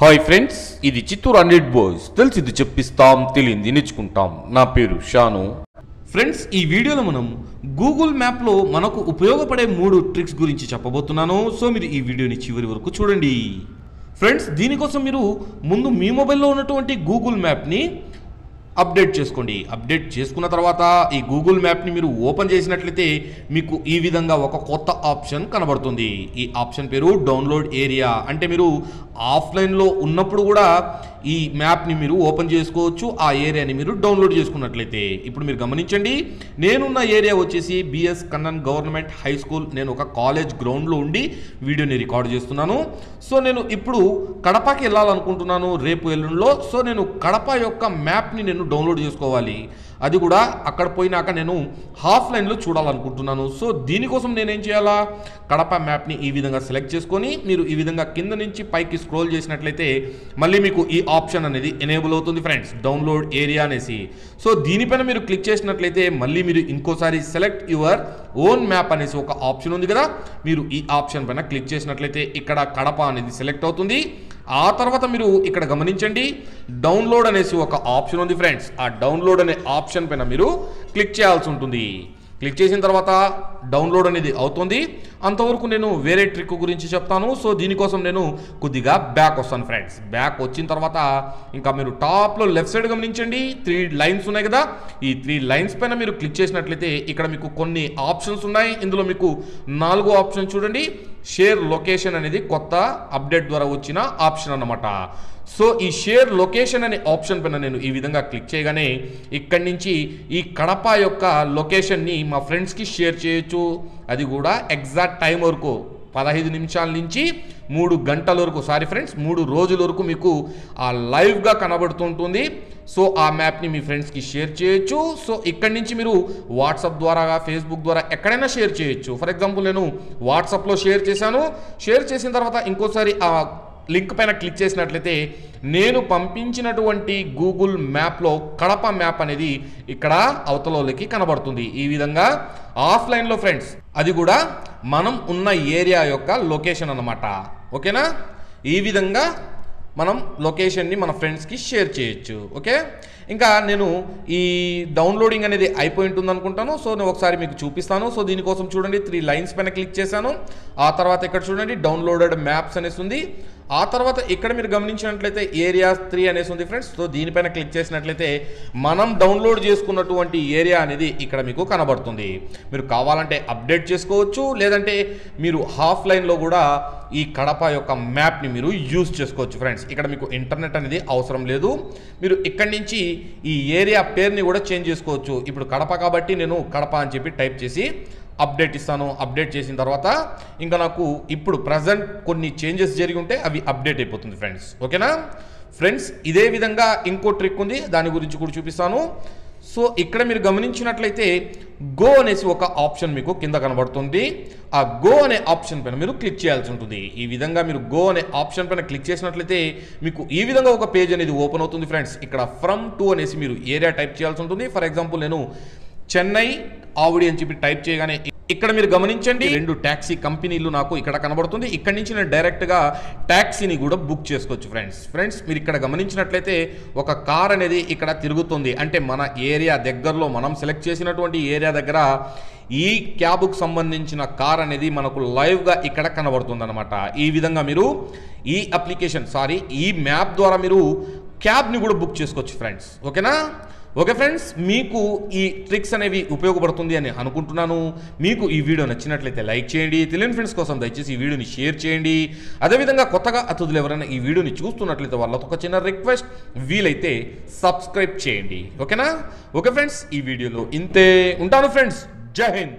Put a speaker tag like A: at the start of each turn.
A: Hi friends ఇది Chittoor hundred boys తెలిసింది చెప్పిస్తాం తెలియంది నేర్చుకుంటాం. నా పేరు షాను. ఫ్రెండ్స్ ఈ వీడియోలో మనం గూగుల్ మ్యాప్లో మనకు ఉపయోగపడే మూడు ట్రిక్స్ గురించి చెప్పబోతున్నాను. సో మీరు ఈ వీడియోని చివరి వరకు చూడండి. ఫ్రెండ్స్ దీనికోసం మీరు ముందు మీ మొబైల్లో ఉన్నటువంటి గూగుల్ మ్యాప్ని అప్డేట్ చేసుకోండి. అప్డేట్ చేసుకున్న తర్వాత ఈ గూగుల్ మ్యాప్ని మీరు ఓపెన్ చేసినట్లయితే మీకు ఈ విధంగా ఒక కొత్త ఆప్షన్ కనబడుతుంది. ఈ ఆప్షన్ పేరు డౌన్లోడ్ ఏరియా అంటే మీరు ఆఫ్లైన్లో ఉన్నప్పుడు కూడా ఈ మ్యాప్ని మీరు ఓపెన్ చేసుకోవచ్చు ఆ ఏరియాని మీరు డౌన్లోడ్ చేసుకున్నట్లయితే. ఇప్పుడు మీరు గమనించండి నేనున్న ఏరియా వచ్చేసి BS Kannan government high school. నేను ఒక కాలేజ్ గ్రౌండ్లో ఉండి వీడియోని రికార్డ్ చేస్తున్నాను. సో నేను ఇప్పుడు కడపకి వెళ్ళాలనుకుంటున్నాను రేపు ఎల్లుండిలో. సో నేను కడప యొక్క మ్యాప్ని నేను డౌన్లోడ్ చేసుకోవాలి. అది కూడా అక్కడ పోయినాక నేను హాఫ్ లైన్లో చూడాలనుకుంటున్నాను. సో దీనికోసం నేనేం చేయాలా? కడప మ్యాప్ని ఈ విధంగా సెలెక్ట్ చేసుకొని మీరు ఈ విధంగా కింద నుంచి పైకి స్క్రోల్ చేసినట్లయితే మళ్ళీ మీకు ఈ ఆప్షన్ అనేది ఎనేబుల్ అవుతుంది ఫ్రెండ్స్. డౌన్లోడ్ ఏరియా అనేసి. సో దీనిపైన మీరు క్లిక్ చేసినట్లయితే మళ్ళీ మీరు ఇంకోసారి సెలెక్ట్ యువర్ ఓన్ మ్యాప్ అనేసి ఒక ఆప్షన్ ఉంది కదా. మీరు ఈ ఆప్షన్ పైన క్లిక్ చేసినట్లయితే ఇక్కడ కడప అనేది సెలెక్ట్ అవుతుంది. ఆ తర్వాత మీరు ఇక్కడ గమనించండి. డౌన్లోడ్ అనేసి ఒక ఆప్షన్ ఉంది ఫ్రెండ్స్. ఆ డౌన్లోడ్ అనే ఆప్షన్ పైన మీరు క్లిక్ చేయాల్సి ఉంటుంది. క్లిక్ చేసిన తర్వాత డౌన్లోడ్ అనేది అవుతుంది. అంతవరకు నేను వేరే ట్రిక్ గురించి చెప్తాను. సో దీనికోసం నేను కొద్దిగా బ్యాక్ వస్తాను ఫ్రెండ్స్. బ్యాక్ వచ్చిన తర్వాత ఇంకా మీరు టాప్లో లెఫ్ట్ సైడ్ గమనించండి. త్రీ లైన్స్ ఉన్నాయి కదా. ఈ త్రీ లైన్స్ పైన మీరు క్లిక్ చేసినట్లయితే ఇక్కడ మీకు కొన్ని ఆప్షన్స్ ఉన్నాయి. ఇందులో మీకు నాలుగో ఆప్షన్ చూడండి. షేర్ లొకేషన్ అనేది కొత్త అప్డేట్ ద్వారా వచ్చిన ఆప్షన్ అన్నమాట. సో ఈ షేర్ లొకేషన్ అనే ఆప్షన్ పైన నేను ఈ విధంగా క్లిక్ చేయగానే ఇక్కడి నుంచి ఈ కడప యొక్క లొకేషన్ని మా ఫ్రెండ్స్కి షేర్ చేయొచ్చు. అది కూడా ఎగ్జాక్ట్ టైం వరకు. పదహైదు నిమిషాల నుంచి మూడు గంటల వరకు సారీ ఫ్రెండ్స్ మూడు రోజుల వరకు మీకు ఆ లైవ్గా కనబడుతుంటుంది. సో ఆ మ్యాప్ని మీ ఫ్రెండ్స్కి షేర్ చేయొచ్చు. సో ఇక్కడి నుంచి మీరు వాట్సాప్ ద్వారా ఫేస్బుక్ ద్వారా ఎక్కడైనా షేర్ చేయొచ్చు. ఫర్ ఎగ్జాంపుల్ నేను వాట్సాప్లో షేర్ చేశాను. షేర్ చేసిన తర్వాత ఇంకోసారి ఆ లింక్ పైన క్లిక్ చేసినట్లయితే నేను పంపించినటువంటి గూగుల్ మ్యాప్లో కడప మ్యాప్ అనేది ఇక్కడ అవతలలోకి కనబడుతుంది. ఈ విధంగా ఆఫ్లైన్లో ఫ్రెండ్స్ అది కూడా మనం ఉన్న ఏరియా యొక్క లొకేషన్ అన్నమాట. ఓకేనా? ఈ విధంగా మనం లొకేషన్ని మన ఫ్రెండ్స్కి షేర్ చేయొచ్చు. ఓకే? ఇంకా నేను ఈ డౌన్లోడింగ్ అనేది అయిపోయి ఉంటుంది అనుకుంటాను సో నేను ఒకసారి మీకు చూపిస్తాను. సో దీనికోసం చూడండి. త్రీ లైన్స్ పైన క్లిక్ చేశాను. ఆ తర్వాత ఇక్కడ చూడండి డౌన్లోడెడ్ మ్యాప్స్ అనేసి ఉంది ఆ తర్వాత ఇక్కడ మీరు గమనించినట్లయితే ఏరియాస్ త్రీ అనేసి ఉంది ఫ్రెండ్స్. సో దీనిపైన క్లిక్ చేసినట్లయితే మనం డౌన్లోడ్ చేసుకున్నటువంటి ఏరియా అనేది ఇక్కడ మీకు కనబడుతుంది. మీరు కావాలంటే అప్డేట్ చేసుకోవచ్చు లేదంటే మీరు హాఫ్ లైన్లో కూడా ఈ కడప యొక్క మ్యాప్ని మీరు యూజ్ చేసుకోవచ్చు ఫ్రెండ్స్. ఇక్కడ మీకు ఇంటర్నెట్ అనేది అవసరం లేదు. మీరు ఇక్కడి నుంచి ఈ ఏరియా పేరుని కూడా చేంజ్ చేసుకోవచ్చు. ఇప్పుడు కడప కాబట్టి నేను కడప అని చెప్పి టైప్ చేసి అప్డేట్ ఇస్తాను అప్డేట్ చేసిన తర్వాత ఇంకా నాకు ఇప్పుడు ప్రజెంట్ కొన్ని చేంజెస్ జరిగి ఉంటే అవి అప్డేట్ అయిపోతుంది ఫ్రెండ్స్. ఓకేనా? ఫ్రెండ్స్ ఇదే విధంగా ఇంకో ట్రిక్ ఉంది దాని గురించి కూడా చూపిస్తాను. సో ఇక్కడ మీరు గమనించినట్లయితే గో అనేసి ఒక ఆప్షన్ మీకు కింద కనబడుతుంది. ఆ గో అనే ఆప్షన్ పైన మీరు క్లిక్ చేయాల్సి ఉంటుంది. ఈ విధంగా మీరు గో అనే ఆప్షన్ పైన క్లిక్ చేసినట్లయితే మీకు ఈ విధంగా ఒక పేజ్ అనేది ఓపెన్ అవుతుంది ఫ్రెండ్స్. ఇక్కడ ఫ్రమ్ టు అనేసి మీరు ఏరియా టైప్ చేయాల్సి ఉంటుంది. ఫర్ ఎగ్జాంపుల్ నేను చెన్నై ఆవిడి అని చెప్పి టైప్ చేయగానే ఇక్కడ మీరు గమనించండి. రెండు ట్యాక్సీ కంపెనీలు నాకు ఇక్కడ కనబడుతుంది. ఇక్కడ నుంచి నేను డైరెక్ట్గా ట్యాక్సీని కూడా బుక్ చేసుకోవచ్చు ఫ్రెండ్స్. ఫ్రెండ్స్ మీరు ఇక్కడ గమనించినట్లయితే ఒక కార్ అనేది ఇక్కడ తిరుగుతుంది. అంటే మన ఏరియా దగ్గరలో మనం సెలెక్ట్ చేసినటువంటి ఏరియా దగ్గర ఈ క్యాబ్కు సంబంధించిన కార్ అనేది మనకు లైవ్గా ఇక్కడ కనబడుతుందన్నమాట. ఈ విధంగా మీరు ఈ అప్లికేషన్ సారీ ఈ మ్యాప్ ద్వారా మీరు క్యాబ్ని కూడా బుక్ చేసుకోవచ్చు ఫ్రెండ్స్. ఓకేనా? ఓకే ఫ్రెండ్స్ మీకు ఈ ట్రిక్స్ అనేవి ఉపయోగపడుతుంది అని అనుకుంటున్నాను. మీకు ఈ వీడియో నచ్చినట్లయితే లైక్ చేయండి తెలియని ఫ్రెండ్స్ కోసం దయచేసి ఈ వీడియోని షేర్ చేయండి. అదేవిధంగా కొత్తగా అతిథులు ఎవరైనా ఈ వీడియోని చూస్తున్నట్లయితే వాళ్ళతో ఒక చిన్న రిక్వెస్ట్ వీలైతే సబ్స్క్రైబ్ చేయండి. ఓకేనా? ఓకే ఫ్రెండ్స్ ఈ వీడియోలో ఇంతే. ఉంటాను ఫ్రెండ్స్ జై హింద్.